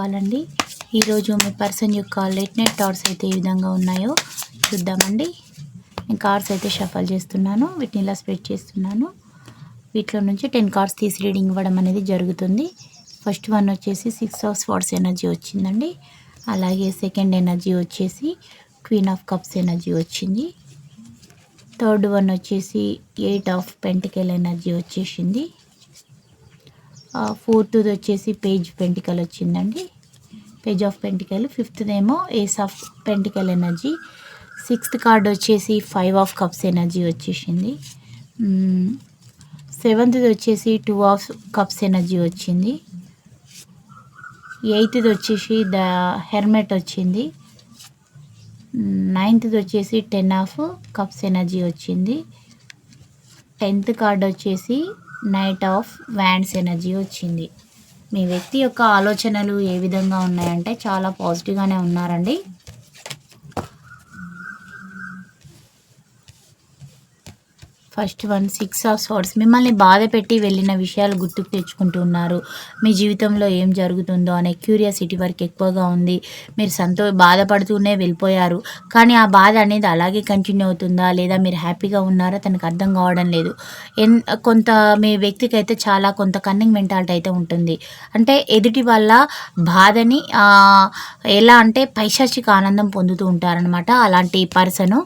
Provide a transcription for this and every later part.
All ఈరోజు మీ person యొక్క లేట్ నైట్ థాట్స్ అయితే ఏ విధంగా ఉన్నాయో చూద్దామండి. నేను కార్డ్స్ అయితే షఫల్ చేస్తున్నాను. వీటిని ఇలా స్ప్రెడ్ చేస్తున్నాను. వీటిలో నుంచి టెన్ కార్డ్స్ తీసి రీడింగ్ ఇవ్వడం అనేది జరుగుతుంది. ఫస్ట్ వన్ వచ్చేసి సిక్స్ ఆఫ్ స్పాట్స్ ఎనర్జీ వచ్చిందండి. అలాగే సెకండ్ ఎనర్జీ వచ్చేసి క్వీన్ ఆఫ్ కప్స్ ఎనర్జీ వచ్చింది. థర్డ్ వన్ వచ్చేసి ఎయిట్ ఆఫ్ పెంటికెల్ ఎనర్జీ వచ్చేసింది. ఫోర్త్ వచ్చేసి పేజ్ పెంటికల్ వచ్చిందండి. Page of pentacle. ఫిఫ్త్దేమో ఏమో ace of pentacle energy. Sixth card వచ్చేసి ఫైవ్ ఆఫ్ కప్స్ ఎనర్జీ వచ్చేసింది. సెవెంత్ది వచ్చేసి టూ ఆఫ్ కప్స్ ఎనర్జీ వచ్చింది. ఎయిత్ది వచ్చేసి ద హెర్మెట్ వచ్చింది. నైన్త్ది వచ్చేసి టెన్ ఆఫ్ కప్స్ ఎనర్జీ వచ్చింది. టెన్త్ కార్డ్ వచ్చేసి నైట్ ఆఫ్ వ్యాండ్స్ ఎనర్జీ వచ్చింది. మీ వ్యక్తి యొక్క ఆలోచనలు ఏ విధంగా ఉన్నాయంటే చాలా పాజిటివ్గానే ఉన్నారండి. First one six of swords మిమ్మల్ని బాధ పెట్టి వెళ్ళిన విషయాలు గుర్తుకు తెచ్చుకుంటున్నారు మీ జీవితంలో ఏం జరుగుతుందో అనే క్యూరియాసిటీ వరకు ఎక్కువగా ఉంది. మీరు సంతో బాధపడుతూనే వెళ్ళిపోయారు. కానీ ఆ బాధ అనేది అలాగే కంటిన్యూ అవుతుందా? లేదా మీరు హ్యాపీగా ఉన్నారా? తనకు అర్థం కావడం లేదు. ఎన్ కొంత మీ వ్యక్తికి అయితే చాలా కొంత కన్నింగ్ మెంటాలిటీ అయితే ఉంటుంది. అంటే ఎదుటి వల్ల బాధని ఎలా అంటే పైశాచిక ఆనందం పొందుతూ ఉంటారనమాట అలాంటి పర్సను.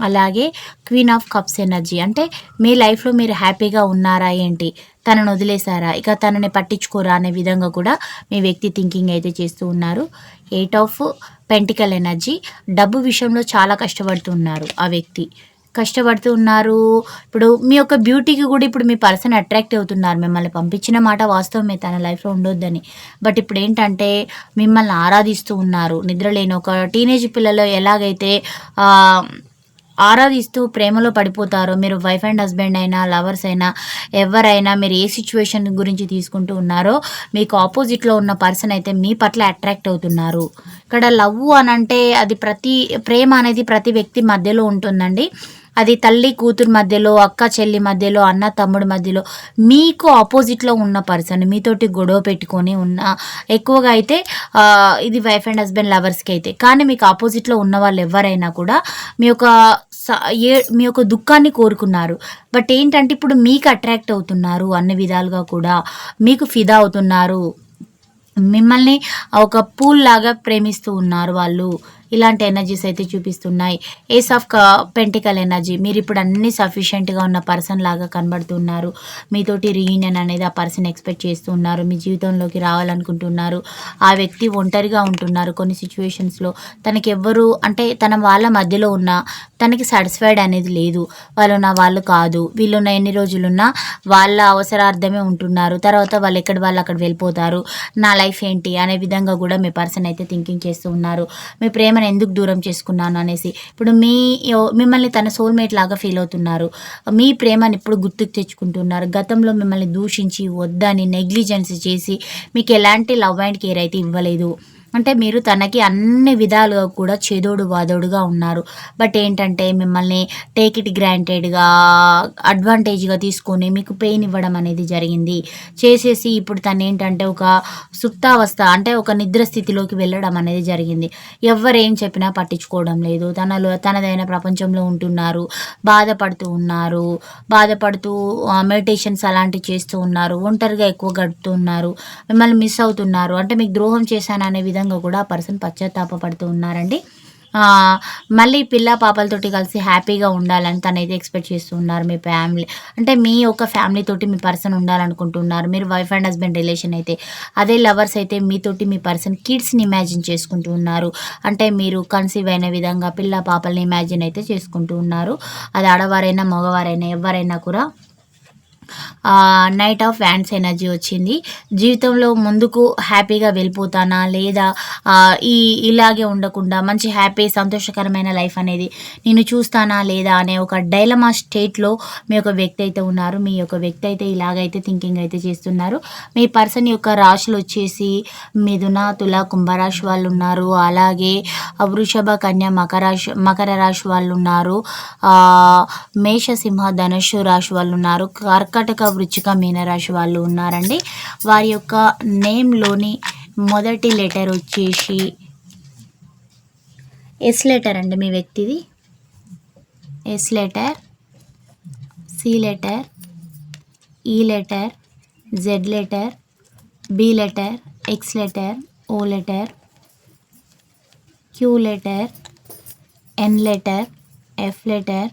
అలాగే క్వీన్ ఆఫ్ కప్స్ ఎనర్జీ అంటే మీ లైఫ్లో మీరు హ్యాపీగా ఉన్నారా ఏంటి? తనను వదిలేశారా? ఇక తనని పట్టించుకోరా అనే విధంగా కూడా మీ వ్యక్తి థింకింగ్ అయితే చేస్తూ ఉన్నారు. ఎయిట్ ఆఫ్ పెంటికల్ ఎనర్జీ డబ్బు విషయంలో చాలా కష్టపడుతున్నారు ఆ వ్యక్తి. కష్టపడుతూ ఉన్నారు. ఇప్పుడు మీ యొక్క బ్యూటీకి కూడా ఇప్పుడు మీ పర్సన్ అట్రాక్ట్ అవుతున్నారు. మిమ్మల్ని పంపించిన మాట వాస్తవమే తన లైఫ్లో ఉండొద్దని. బట్ ఇప్పుడు ఏంటంటే మిమ్మల్ని ఆరాధిస్తూ ఉన్నారు. నిద్రలేని ఒక టీనేజ్ పిల్లలు ఎలాగైతే ఆరాధిస్తూ ప్రేమలో పడిపోతారో మీరు వైఫ్ అండ్ హస్బెండ్ అయినా లవర్స్ అయినా ఎవరైనా మీరు ఏ సిచ్యువేషన్ గురించి తీసుకుంటూ ఉన్నారో మీకు ఆపోజిట్లో ఉన్న పర్సన్ అయితే మీ పట్ల అట్రాక్ట్ అవుతున్నారు. ఇక్కడ లవ్ అని అంటే అది ప్రతి ప్రేమ అనేది ప్రతి వ్యక్తి మధ్యలో ఉంటుందండి. అది తల్లి కూతురు మధ్యలో అక్క చెల్లి మధ్యలో అన్న తమ్ముడి మధ్యలో మీకు ఆపోజిట్లో ఉన్న పర్సన్ మీతోటి గొడవ పెట్టుకొని ఉన్న ఎక్కువగా అయితే ఇది వైఫ్ అండ్ హస్బెండ్ లవర్స్కి అయితే. కానీ మీకు ఆపోజిట్లో ఉన్న వాళ్ళు ఎవరైనా కూడా మీ యొక్క ఏ మీ యొక్క దుఃఖాన్ని కోరుకున్నారు. బట్ ఏంటంటే ఇప్పుడు మీకు అట్రాక్ట్ అవుతున్నారు అన్ని విధాలుగా కూడా. మీకు ఫిదా అవుతున్నారు. మిమ్మల్ని ఒక పూల్ లాగా ప్రేమిస్తూ ఉన్నారు వాళ్ళు. ఇలాంటి ఎనర్జీస్ అయితే చూపిస్తున్నాయి. ఏస్ ఆఫ్ పెంటికల్ ఎనర్జీ మీరు ఇప్పుడు అన్ని సఫిషియెంట్గా ఉన్న పర్సన్ లాగా కనబడుతున్నారు. మీతోటి రీయూనియన్ అనేది ఆ పర్సన్ ఎక్స్పెక్ట్ చేస్తున్నారు మీ జీవితంలోకి రావాలనుకుంటున్నారు. ఆ వ్యక్తి ఒంటరిగా ఉంటున్నారు కొన్ని సిచ్యువేషన్స్లో తనకి ఎవ్వరు అంటే తన వాళ్ళ మధ్యలో ఉన్న తనకి సాటిస్ఫైడ్ అనేది లేదు. వాళ్ళు నా వాళ్ళు కాదు. వీళ్ళు ఉన్న ఎన్ని రోజులున్నా వాళ్ళ అవసరార్థమే ఉంటున్నారు. తర్వాత వాళ్ళు ఎక్కడ వాళ్ళు అక్కడ వెళ్ళిపోతారు. నా లైఫ్ ఏంటి? అనే విధంగా కూడా మీ పర్సన్ అయితే థింకింగ్ చేస్తూ ఉన్నారు. మీ ప్రేమను ఎందుకు దూరం చేసుకున్నాను అనేసి. ఇప్పుడు మీ మిమ్మల్ని తన సోల్మేట్ లాగా ఫీల్ అవుతున్నారు. మీ ప్రేమను ఇప్పుడు గుర్తుకు తెచ్చుకుంటున్నారు? గతంలో మిమ్మల్ని దూషించి వద్దని నెగ్లిజెన్స్ చేసి మీకు ఎలాంటి లవ్ అండ్ కేర్ అయితే ఇవ్వలేదు. అంటే మీరు తనకి అన్ని విధాలుగా కూడా చేదోడు వాదోడుగా ఉన్నారు. బట్ ఏంటంటే మిమ్మల్ని టేక్ ఇట్ గ్రాంటెడ్గా అడ్వాంటేజ్గా తీసుకొని మీకు పెయిన్ ఇవ్వడం అనేది జరిగింది. చేసేసి ఇప్పుడు తను ఏంటంటే ఒక సుప్తావస్థ అంటే ఒక నిద్ర స్థితిలోకి వెళ్ళడం అనేది జరిగింది. ఎవరేం చెప్పినా పట్టించుకోవడం లేదు. తనలో తనదైన ప్రపంచంలో ఉంటున్నారు. బాధపడుతూ ఉన్నారు. బాధపడుతూ మెడిటేషన్స్ అలాంటివి చేస్తూ ఉన్నారు. ఒంటరిగా ఎక్కువ గడుపుతూ ఉన్నారు. మిమ్మల్ని మిస్ అవుతున్నారు. అంటే మీకు ద్రోహం చేశాను అనే విధంగా విధంగా కూడా ఆ పర్సన్ పశ్చాత్తాపడుతూ ఉన్నారండి. మళ్ళీ పిల్ల పాపలతోటి కలిసి హ్యాపీగా ఉండాలని తనైతే ఎక్స్పెక్ట్ చేస్తూ ఉన్నారు మీ ఫ్యామిలీ. అంటే మీ యొక్క ఫ్యామిలీ తోటి మీ పర్సన్ ఉండాలనుకుంటున్నారు. మీరు వైఫ్ అండ్ హస్బెండ్ రిలేషన్ అయితే అదే లవర్స్ అయితే మీతోటి మీ పర్సన్ కిడ్స్ని ఇమాజిన్ చేసుకుంటూ ఉన్నారు. అంటే మీరు కన్సీవ్ అయిన విధంగా పిల్ల పాపల్ని ఇమాజిన్ అయితే చేసుకుంటూ ఉన్నారు. అది ఆడవారైనా మగవారైనా ఎవరైనా కూడా నైట్ ఆఫ్ వ్యాండ్స్ ఎనర్జీ వచ్చింది. జీవితంలో ముందుకు హ్యాపీగా వెళ్ళిపోతానా లేదా ఈ ఇలాగే ఉండకుండా మంచి హ్యాపీ సంతోషకరమైన లైఫ్ అనేది నేను చూస్తానా లేదా అనే ఒక డైలమా స్టేట్లో మీ యొక్క వ్యక్తి అయితే ఉన్నారు. మీ యొక్క వ్యక్తి అయితే ఇలాగైతే థింకింగ్ అయితే చేస్తున్నారు. మీ పర్సన్ యొక్క రాశులు వచ్చేసి మిథున తుల కుంభరాశి వాళ్ళు ఉన్నారు. అలాగే వృషభ కన్య మకరాశి మకర రాశి వాళ్ళు ఉన్నారు. మేష సింహ ధనుషు రాశి వాళ్ళు ఉన్నారు. కర్కటక వృచ్చిక మీనరాశి వాళ్ళు ఉన్నారండి. వారి యొక్క నేమ్లోని మొదటి లెటర్ వచ్చేసి ఎస్ లెటర్ అండి మీ వ్యక్తిది. S letter C letter E letter Z letter B letter X letter O letter Q letter N letter F letter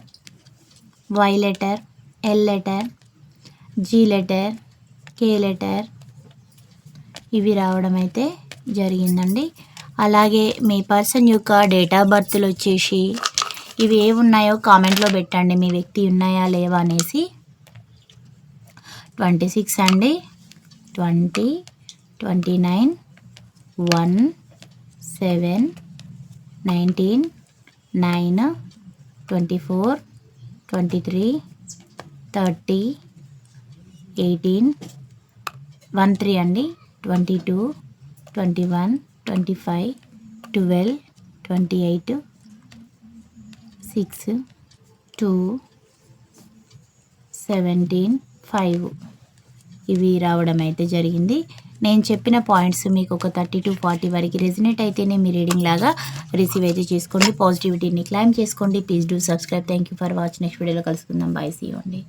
Y letter L letter G letter K letter ఇవి రావడం అయితే జరిగిందండి. అలాగే మీ person యొక్క date of బర్త్లు వచ్చేసి ఇవి ఏ ఉన్నాయో కామెంట్లో పెట్టండి. మీ వ్యక్తి ఉన్నాయా లేవా అనేసి. ట్వంటీ సిక్స్ అండి. Twenty twenty nine one seven nineteen nine twenty four twenty three thirty eighteen. One three అండి. Twenty two twenty one twenty five twelve twenty eight six two seventeen five. ఇవి రావడం అయితే జరిగింది. నేను చెప్పిన పాయింట్స్ మీకు ఒక థర్టీ టు ఫార్టీ వరకు రెజినేట్ అయితేనే మీ రీడింగ్ లాగా రిసీవ్ అయితే చేసుకోండి. పాజిటివిటీని క్లైమ్ చేసుకోండి. Please do subscribe. Thank you for watch. Next వీడియోలో కలుసుకుందాం. Bye see. అండి.